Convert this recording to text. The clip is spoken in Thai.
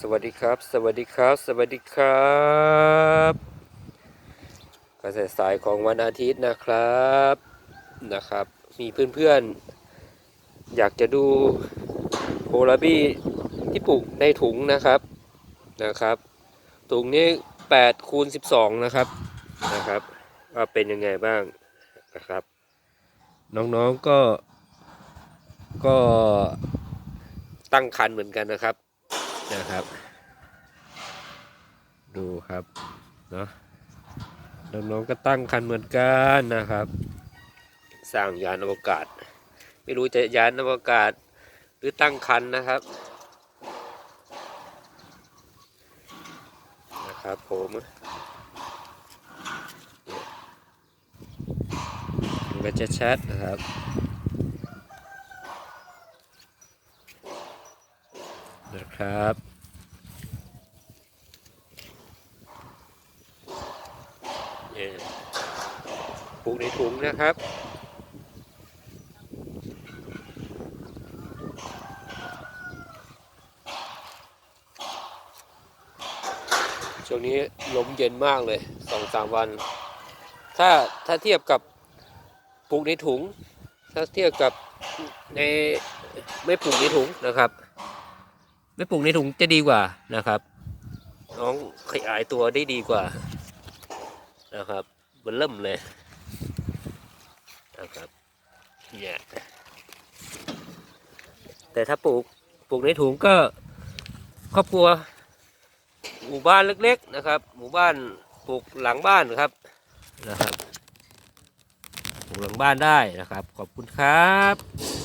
สวัสดีครับ สวัสดีครับ สวัสดีครับกระแสสายของวันอาทิตย์นะครับนะครับ มีเพื่อนๆ อยากจะดูโคลาบี้ที่ปลูกในถุงนะครับนะครับ ถุงนี้8คูณ12 นะครับนะครับว่าเป็นยังไงบ้างนะครับ น้องๆก็ก็ตั้งคันเหมือนกันนะครับ นะครับ ดูครับเนาะน้องๆก็ตั้งคันเหมือนกันนะครับ สร้างยานอวกาศ ไม่รู้จะยานอวกาศหรือตั้งคันนะครับนะครับผมมันจะชัดนะครับ นะครับเนี่ยปลูกในถุงนะครับช่วงนี้ลมเย็นมากเลยสองสามวัน ถ้าถ้าเทียบกับปลูกในถุง ถ้าเทียบกับในไม่ปลูกในถุงนะครับ ไม่ปลูกในถุงจะดีกว่านะครับ น้องขยายตัวได้ดีกว่านะครับมันเริ่มเลยนะครับเนี่ยแต่ถ้าปลูกปลูกในถุงก็ครอบครัว หมู่บ้านเล็ก ๆนะครับ หมู่บ้านปลูกหลังบ้านครับนะครับปลูกหลังบ้านได้นะครับ ขอบคุณครับ